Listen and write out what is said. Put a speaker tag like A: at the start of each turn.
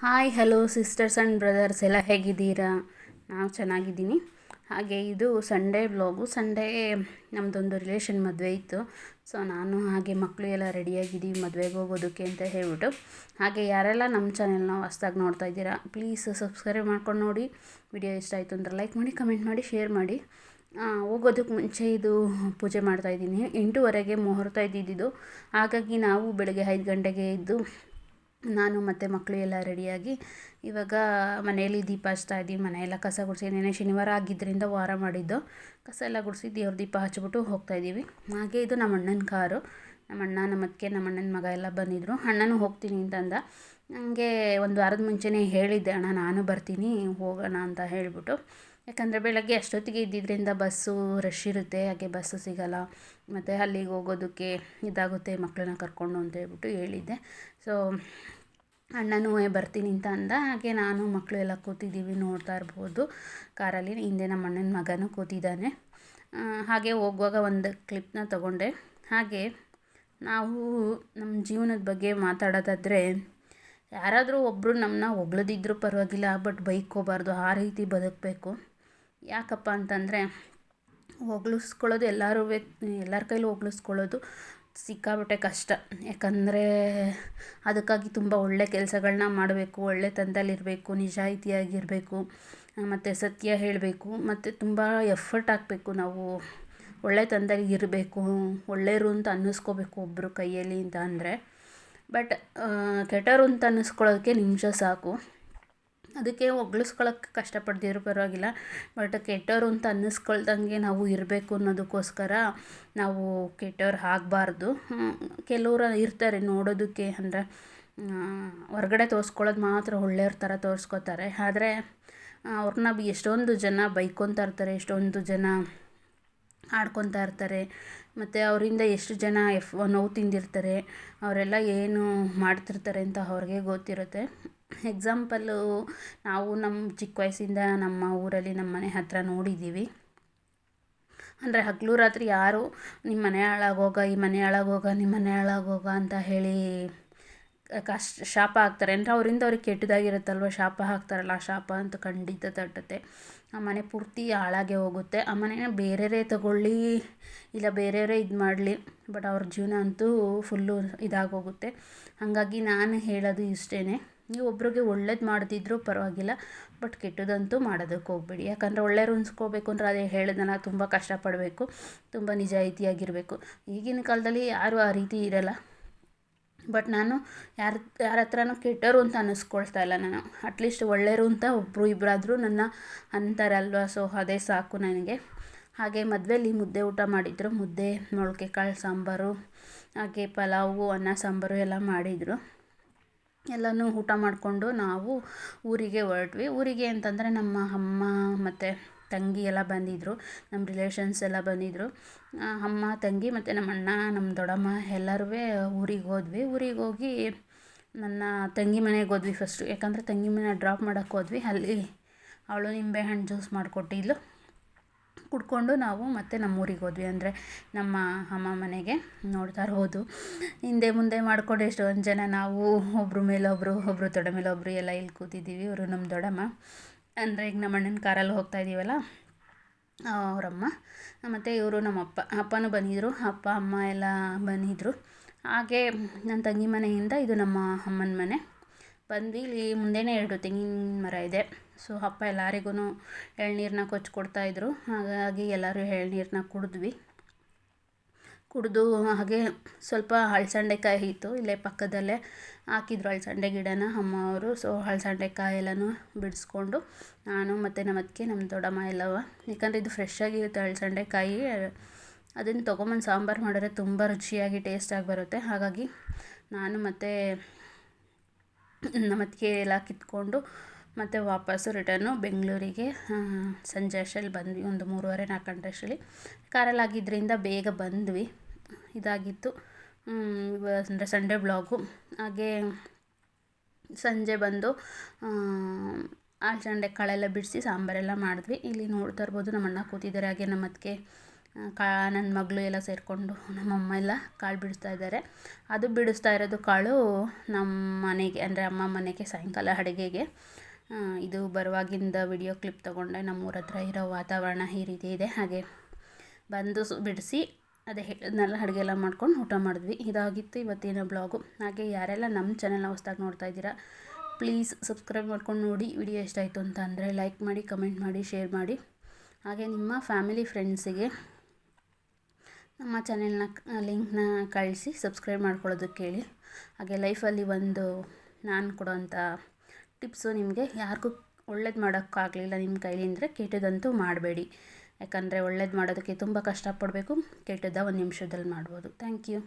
A: Hi, hello sisters and brothers, ಎಲ್ಲ ಹೇಗಿದ್ದೀರಾ? ನಾವು ಚೆನ್ನಾಗಿದ್ದೀನಿ. ಹಾಗೆ ಇದು ಸಂಡೇ ಬ್ಲಾಗು ಸಂಡೇ ನಮ್ಮದೊಂದು ರಿಲೇಷನ್ ಮದುವೆ ಇತ್ತು. ಸೊ ನಾನು ಹಾಗೆ ಮಕ್ಕಳು ಎಲ್ಲ ರೆಡಿಯಾಗಿದ್ದೀವಿ ಮದುವೆಗೆ ಹೋಗೋದಕ್ಕೆ ಅಂತ ಹೇಳ್ಬಿಟ್ಟು. ಹಾಗೆ ಯಾರೆಲ್ಲ ನಮ್ಮ ಚಾನೆಲ್ನ ಹೊಸ್ದಾಗಿ ನೋಡ್ತಾ ಇದ್ದೀರಾ ಪ್ಲೀಸ್ ಸಬ್ಸ್ಕ್ರೈಬ್ ಮಾಡ್ಕೊಂಡು ನೋಡಿ. ವಿಡಿಯೋ ಇಷ್ಟ ಆಯಿತು ಅಂದ್ರೆ ಲೈಕ್ ಮಾಡಿ ಕಮೆಂಟ್ ಮಾಡಿ ಶೇರ್ ಮಾಡಿ. ಹೋಗೋದಕ್ಕೆ ಮುಂಚೆ ಇದು ಪೂಜೆ ಮಾಡ್ತಾಯಿದ್ದೀನಿ ಎಂಟೂವರೆಗೆ ಮುಹೂರ್ತ ಇದ್ದಿದ್ದು. ಹಾಗಾಗಿ ನಾವು ಬೆಳಗ್ಗೆ ಐದು ಗಂಟೆಗೆ ಎದ್ದು ನಾನು ಮತ್ತು ಮಕ್ಕಳು ಎಲ್ಲ ರೆಡಿಯಾಗಿ ಇವಾಗ ಮನೆಯಲ್ಲಿ ದೀಪ ಹಚ್ತಾ ಇದ್ದೀವಿ. ಮನೆಯೆಲ್ಲ ಕಸ ಗುಡಿಸಿ ನೆನೆ ಶನಿವಾರ ಆಗಿದ್ದರಿಂದ ವಾರ ಮಾಡಿದ್ದು. ಕಸ ಎಲ್ಲ ಗುಡಿಸಿ ದೇವ್ರ ದೀಪ ಹಚ್ಚಿಬಿಟ್ಟು ಹೋಗ್ತಾ ಇದ್ದೀವಿ. ಹಾಗೆ ಇದು ನಮ್ಮ ಅಣ್ಣನ ಕಾರು. ನಮ್ಮ ಅಣ್ಣ, ನಮ್ಮ ಅತ್ತಿಗೆ, ನಮ್ಮ ಅಣ್ಣನ ಮಗ ಎಲ್ಲ ಬಂದಿದ್ದರು ಅಣ್ಣನೂ ಹೋಗ್ತೀನಿ ಅಂತಂದ. ನನಗೆ ಒಂದು ವಾರದ ಮುಂಚೆನೇ ಹೇಳಿದ್ದೆ, ಅಣ್ಣ, ನಾನು ಬರ್ತೀನಿ, ಹೋಗೋಣ ಅಂತ ಹೇಳಿಬಿಟ್ಟು. ಯಾಕಂದರೆ ಬೆಳಗ್ಗೆ ಅಷ್ಟೊತ್ತಿಗೆ ಇದ್ದಿದ್ದರಿಂದ ಬಸ್ಸು ರಶ್ ಇರುತ್ತೆ. ಹಾಗೆ ಬಸ್ಸು ಸಿಗಲ್ಲ. ಮತ್ತು ಅಲ್ಲಿಗೆ ಹೋಗೋದಕ್ಕೆ ಇದಾಗುತ್ತೆ ಮಕ್ಕಳನ್ನ ಕರ್ಕೊಂಡು ಅಂತ ಹೇಳ್ಬಿಟ್ಟು ಹೇಳಿದ್ದೆ. ಸೊ ಅಣ್ಣನೂ ಬರ್ತೀನಿ ಅಂತ ಅಂದ. ಹಾಗೆ ನಾನು ಮಕ್ಕಳು ಎಲ್ಲ ಕೂತಿದ್ದೀವಿ, ನೋಡ್ತಾ ಇರ್ಬೋದು. ಕಾರಲ್ಲಿ ಹಿಂದೆ ನಮ್ಮ ಅಣ್ಣನ ಮಗನೂ ಕೂತಿದ್ದಾನೆ. ಹಾಗೆ ಹೋಗುವಾಗ ಒಂದು ಕ್ಲಿಪ್ನ ತಗೊಂಡೆ. ಹಾಗೆ ನಾವು ನಮ್ಮ ಜೀವನದ ಬಗ್ಗೆ ಮಾತಾಡೋದಾದರೆ, ಯಾರಾದರೂ ಒಬ್ಬರು ನಮ್ಮನ್ನ ಹೊಗಳದಿದ್ರೂ ಪರವಾಗಿಲ್ಲ, ಬಟ್ ಬೈಕೋಬಾರ್ದು ಆ ರೀತಿ ಬದುಕಬೇಕು. ಯಾಕಪ್ಪ ಅಂತಂದರೆ, ಹೊಗಳಿಸ್ಕೊಳ್ಳೋದು ಎಲ್ಲರೂ ಎಲ್ಲರ ಕೈಲೂ ಹೊಗಳಿಸ್ಕೊಳ್ಳೋದು ಸಿಕ್ಕಾಪಟ್ಟೆ ಕಷ್ಟ. ಯಾಕಂದರೆ ಅದಕ್ಕಾಗಿ ತುಂಬ ಒಳ್ಳೆ ಕೆಲಸಗಳನ್ನ ಮಾಡಬೇಕು ಒಳ್ಳೆತನದಲ್ಲಿರಬೇಕು ನಿಜಾಯಿತಿಯಾಗಿರಬೇಕು, ಮತ್ತು ಸತ್ಯ ಹೇಳಬೇಕು, ಮತ್ತು ತುಂಬ ಎಫರ್ಟ್ ಹಾಕಬೇಕು ನಾವು. ಒಳ್ಳೆತನದಲ್ಲಿ ಇರಬೇಕು ಒಳ್ಳೆಯರು ಅಂತ ಅನ್ನಿಸ್ಕೋಬೇಕು ಒಬ್ಬರು ಕೈಯಲ್ಲಿ ಅಂತ ಅಂದರೆ. ಬಟ್ ಕೆಟ್ಟರು ಅಂತ ಅನ್ನಿಸ್ಕೊಳ್ಳೋದಕ್ಕೆ ನಿಮಿಷ ಸಾಕು. ಅದಕ್ಕೆ ಹೊಗಳಿಸ್ಕೊಳಕ್ಕೆ ಕಷ್ಟಪಡ್ದಿರೋ ಪರವಾಗಿಲ್ಲ. ಬಟ್ ಕೆಟ್ಟವರು ಅಂತ ಅನ್ನಿಸ್ಕೊಳ್ದಂಗೆ ನಾವು ಇರಬೇಕು ಅನ್ನೋದಕ್ಕೋಸ್ಕರ ನಾವು ಕೆಟ್ಟವ್ರು ಆಗಬಾರ್ದು. ಕೆಲವರು ಇರ್ತಾರೆ ನೋಡೋದಕ್ಕೆ ಅಂದರೆ ಹೊರಗಡೆ ತೋರಿಸ್ಕೊಳ್ಳೋದು ಮಾತ್ರ ಒಳ್ಳೆಯವ್ರ ಥರ ತೋರಿಸ್ಕೊತಾರೆ. ಆದರೆ, ಅವ್ರನ್ನ ಎಷ್ಟೊಂದು ಜನ ಬೈಕೊತಾ ಇರ್ತಾರೆ, ಎಷ್ಟೊಂದು ಜನ ಆಡ್ಕೊತಾ ಇರ್ತಾರೆ. ಮತ್ತು ಅವರಿಂದ ಎಷ್ಟು ಜನ ಎಫ್ ನೋವು ತಿಂದಿರ್ತಾರೆ, ಅವರೆಲ್ಲ ಏನು ಮಾಡ್ತಿರ್ತಾರೆ ಅಂತ ಅವ್ರಿಗೆ ಗೊತ್ತಿರುತ್ತೆ. ಎಕ್ಸಾಂಪಲ್ಲು ನಾವು ನಮ್ಮ ಚಿಕ್ಕ ವಯಸ್ಸಿಂದ ನಮ್ಮ ಊರಲ್ಲಿ ನಮ್ಮ ಮನೆ ಹತ್ತಿರ ನೋಡಿದ್ದೀವಿ ಅಂದರೆ ಹಗಲು ರಾತ್ರಿ ಯಾರು ನಿಮ್ಮ ಮನೆ ಹಾಳಾಗೋಗ, ಈ ಮನೆ ಹಾಳಾಗೋಗ ನಿಮ್ಮ ಮನೆ ಹಾಳಾಗೋಗ ಅಂತ ಹೇಳಿ ಕಷ್ಟ ಶಾಪ ಹಾಕ್ತಾರೆ. ಅಂದರೆ ಅವರಿಂದ ಅವ್ರಿಗೆ ಕೆಟ್ಟದಾಗಿರುತ್ತಲ್ವ? ಶಾಪ ಹಾಕ್ತಾರಲ್ಲ ಆ ಶಾಪ ಅಂತೂ ಖಂಡಿತ ತಟ್ಟುತ್ತೆ. ಆ ಮನೆ ಪೂರ್ತಿ ಹಾಳಾಗೇ ಹೋಗುತ್ತೆ. ಆ ಮನೆನ ಬೇರೆಯವರೇ ತಗೊಳ್ಳಿ, ಇಲ್ಲ ಬೇರೆಯವರೇ ಇದು ಮಾಡಲಿ ಬಟ್ ಅವ್ರ ಜೀವನ ಅಂತೂ ಫುಲ್ಲು ಇದಾಗೋಗುತ್ತೆ. ಹಾಗಾಗಿ ನಾನು ಹೇಳೋದು ಇಷ್ಟೇ ನೀವು ಒಬ್ರಿಗೆ ಒಳ್ಳೇದು ಮಾಡ್ತಿದ್ರು ಪರವಾಗಿಲ್ಲ ಬಟ್ ಕೆಟ್ಟದಂತೂ ಮಾಡೋದಕ್ಕೆ ಹೋಗ್ಬೇಡಿ. ಯಾಕಂದರೆ ಒಳ್ಳೆಯವ್ರು ಉಣಿಸ್ಕೋಬೇಕು ಅಂದರೆ ಅದೇ ಹೇಳಿದನ ತುಂಬ ಕಷ್ಟಪಡಬೇಕು, ತುಂಬ ನಿಜಾಯಿತಿಯಾಗಿರಬೇಕು ಈಗಿನ ಕಾಲದಲ್ಲಿ ಯಾರೂ ಆ ರೀತಿ ಇರಲ್ಲ. ಬಟ್ ನಾನು ಯಾರ ಯಾರ ಹತ್ರನೂ ಕೆಟ್ಟವರು ಅಂತ ಅನ್ನಿಸ್ಕೊಳ್ತಾ ಇಲ್ಲ ನಾನು. ಅಟ್ಲೀಸ್ಟ್ ಒಳ್ಳೆಯರು ಅಂತ ಒಬ್ಬರು ಇಬ್ಬರಾದರೂ ನನ್ನ ಅಂತಾರಲ್ವ? ಸೊ ಅದೇ ಸಾಕು ನನಗೆ. ಹಾಗೆ ಮದುವೆಯಲ್ಲಿ ಮುದ್ದೆ ಊಟ ಮಾಡಿದರು. ಮುದ್ದೆ ಮೊಳಕೆ ಕಾಳು ಸಾಂಬಾರು, ಹಾಗೆ ಪಲಾವು, ಅನ್ನ, ಸಾಂಬಾರು ಎಲ್ಲ ಮಾಡಿದರು. ಎಲ್ಲನೂ ಊಟ ಮಾಡಿಕೊಂಡು ನಾವು ಊರಿಗೆ ಹೊರಟ್ವಿ. ಊರಿಗೆ ಅಂತಂದರೆ ನಮ್ಮ ಅಮ್ಮ ಮತ್ತು ತಂಗಿ ಎಲ್ಲ ಬಂದಿದ್ದರು ನಮ್ಮ ರಿಲೇಷನ್ಸ್ ಎಲ್ಲ ಬಂದಿದ್ದರು ಅಮ್ಮ, ತಂಗಿ ಮತ್ತು ನಮ್ಮ ಅಣ್ಣ, ನಮ್ಮ ದೊಡ್ಡಮ್ಮ ಎಲ್ಲರೂ ಊರಿಗೆ ಹೋದ್ವಿ. ಊರಿಗೆ ಹೋಗಿ ನನ್ನ ತಂಗಿ ಮನೆಗೆ ಹೋದ್ವಿ ಫಸ್ಟು ಯಾಕಂದರೆ ತಂಗಿ ಮನೆ ಡ್ರಾಪ್ ಮಾಡೋಕ್ಕೆ ಹೋದ್ವಿ. ಅಲ್ಲಿ ಅವಳು ನಿಂಬೆಹಣ್ಣು ಜ್ಯೂಸ್ ಮಾಡಿಕೊಟ್ಟಿದ್ಲು. ಕುಡ್ಕೊಂಡು ನಾವು ಮತ್ತೆ ನಮ್ಮ ಊರಿಗೆ ಹೋದ್ವಿ. ಅಂದರೆ ನಮ್ಮ ಅಮ್ಮ ಮನೆಗೆ ನೋಡ್ತಾ ಹೋದು ಹಿಂದೆ ಮುಂದೆ ಮಾಡಿಕೊಂಡು ಎಷ್ಟೊಂದು ಜನ ನಾವು ಒಬ್ಬರು ಮೇಲೊಬ್ಬರು ಒಬ್ಬರು ತೊಡೆ ಮೇಲೊಬ್ಬರು ಎಲ್ಲ ಇಲ್ಲಿ ಕೂತಿದ್ದೀವಿ. ಇವರು ನಮ್ಮ ದೊಡ್ಡಮ್ಮ. ಅಂದರೆ ಈಗ ನಮ್ಮ ಅಣ್ಣನ ಕಾರಲ್ಲಿ ಹೋಗ್ತಾ ಇದ್ದೀವಲ್ಲ ಅವರಮ್ಮ. ಮತ್ತು ಇವರು ನಮ್ಮ ಅಪ್ಪ, ಅಪ್ಪನೂ ಬಂದಿದ್ದರು ಅಪ್ಪ, ಅಮ್ಮ ಎಲ್ಲ ಬಂದಿದ್ದರು ಹಾಗೆ ನನ್ನ ತಂಗಿ ಮನೆಯಿಂದ ಇದು ನಮ್ಮ ಅಮ್ಮನ ಮನೆ. ಬಂದು ಇಲ್ಲಿ ಮುಂದೆನೇ ಎರಡು ತೆಂಗಿನ ಮರ ಇದೆ. ಸೊ, ಅಪ್ಪ ಎಲ್ಲರಿಗೂ ಎಳ್ನೀರನ್ನ ಕೊಚ್ಚಿ ಕೊಡ್ತಾಯಿದ್ರು ಹಾಗಾಗಿ ಎಲ್ಲರೂ ಎಳ್ನೀರನ್ನ ಕುಡಿದ್ವಿ. ಕುಡಿದು ಹಾಗೆ ಸ್ವಲ್ಪ ಹಳಸಂಡೆಕಾಯಿ ಇತ್ತು ಇಲ್ಲೇ ಪಕ್ಕದಲ್ಲೇ ಹಾಕಿದ್ರು ಹಳಸಂಡೆ ಗಿಡನ ಅಮ್ಮ ಅವರು ಸೊ ಹಲಸಂಡೆಕಾಯಿ ಎಲ್ಲನೂ ಬಿಡಿಸ್ಕೊಂಡು ನಾನು ಮತ್ತು ನಮ್ಮ ಅತ್ತಿಗೆ, ನಮ್ಮ ದೊಡ್ಡಮ್ಮ ಎಲ್ಲವ. ಯಾಕಂದರೆ ಇದು ಫ್ರೆಶ್ ಆಗಿರುತ್ತೆ ಅದನ್ನು ತೊಗೊಂಬಂದು ಸಾಂಬಾರು ಮಾಡಿದ್ರೆ ತುಂಬ ರುಚಿಯಾಗಿ ಟೇಸ್ಟಾಗಿ ಬರುತ್ತೆ. ಹಾಗಾಗಿ ನಾನು ಮತ್ತು ನಮ್ಮ ಅತ್ತಿಗೆ ಎಲ್ಲ ಕಿತ್ಕೊಂಡು ಮತ್ತು ವಾಪಸ್ಸು ರಿಟರ್ನು ಬೆಂಗಳೂರಿಗೆ ಸಂಜೆ ಅಷ್ಟರಲ್ಲಿ ಬಂದ್ವಿ. ಒಂದು ಮೂರುವರೆ ನಾಲ್ಕು ಗಂಟೆ ಅಷ್ಟರಲ್ಲಿ. ಕಾರಲ್ಲಿ ಆಗಿದ್ದರಿಂದ ಬೇಗ ಬಂದ್ವಿ. ಇದಾಗಿತ್ತು. ಅಂದರೆ ಸಂಡೇ ಬ್ಲಾಗು ಹಾಗೆ ಸಂಜೆ ಬಂದು ಅಲಸಂಡೆ ಕಾಳೆಲ್ಲ ಬಿಡಿಸಿ ಸಾಂಬಾರೆಲ್ಲ ಮಾಡಿದ್ವಿ. ಇಲ್ಲಿ ನೋಡ್ತಾ ಇರ್ಬೋದು ನಮ್ಮ ಅಣ್ಣ ಕೂತಿದ್ದಾರೆ. ಹಾಗೆ ನಮ್ಮ ಅತ್ತಿಗೆ ಕಾ ನನ್ನ ಮಗಳು ಎಲ್ಲ ಸೇರಿಕೊಂಡು ನಮ್ಮಮ್ಮ ಎಲ್ಲ ಕಾಳು ಬಿಡಿಸ್ತಾ ಇದ್ದಾರೆ. ಅದು ಬಿಡಿಸ್ತಾ ಇರೋದು ಕಾಳು ನಮ್ಮ ಮನೆಗೆ, ಅಂದರೆ ಅಮ್ಮ ಮನೆಗೆ ಸಾಯಂಕಾಲ ಅಡುಗೆಗೆ. ಇದು ಬರುವಾಗಿಂದ ವಿಡಿಯೋ ಕ್ಲಿಪ್ ತೊಗೊಂಡೆ. ನಮ್ಮೂರ ಹತ್ರ ಇರೋ ವಾತಾವರಣ ಈ ರೀತಿ ಇದೆ. ಹಾಗೆ ಬಂದು ಬಿಡಿಸಿ ಅದೇ ಹೇಳಿದ್ನೆಲ್ಲ ಅಡುಗೆ ಎಲ್ಲ ಮಾಡ್ಕೊಂಡು ಊಟ ಮಾಡಿದ್ವಿ. ಇದಾಗಿತ್ತು ಇವತ್ತಿನ ಬ್ಲಾಗು. ಹಾಗೆ ಯಾರೆಲ್ಲ ನಮ್ಮ ಚಾನೆಲ್ನ ಹೊಸ್ದಾಗಿ ನೋಡ್ತಾ ಇದ್ದೀರಾ ಪ್ಲೀಸ್ ಸಬ್ಸ್ಕ್ರೈಬ್ ಮಾಡ್ಕೊಂಡು ನೋಡಿ. ವಿಡಿಯೋ ಎಷ್ಟಾಯಿತು ಅಂತ ಅಂದರೆ ಲೈಕ್ ಮಾಡಿ ಕಮೆಂಟ್ ಮಾಡಿ ಶೇರ್ ಮಾಡಿ. ಹಾಗೆ ನಿಮ್ಮ ಫ್ಯಾಮಿಲಿ ಫ್ರೆಂಡ್ಸಿಗೆ ನಮ್ಮ ಚಾನೆಲ್ನ ಲಿಂಕ್ನ ಕಳಿಸಿ ಸಬ್ಸ್ಕ್ರೈಬ್ ಮಾಡ್ಕೊಳ್ಳೋದಕ್ಕೆ ಹೇಳಿ ಹಾಗೆ ಲೈಫಲ್ಲಿ ಒಂದು ನಾನು ಕೊಡೋಂಥ ಟಿಪ್ಸು ನಿಮಗೆ ಯಾರಿಗೂ ಒಳ್ಳೇದು ಮಾಡೋಕ್ಕಾಗಲಿಲ್ಲ ನಿಮ್ಮ ಕೈಲಿ ಅಂದರೆ ಕೆಟ್ಟದಂತೂ ಮಾಡಬೇಡಿ. ಯಾಕಂದರೆ ಒಳ್ಳೇದು ಮಾಡೋದಕ್ಕೆ ತುಂಬ ಕಷ್ಟಪಡಬೇಕು. ಕೆಟ್ಟದ್ದ ಒಂದು ನಿಮಿಷದಲ್ಲಿ ಮಾಡ್ಬೋದು. Thank you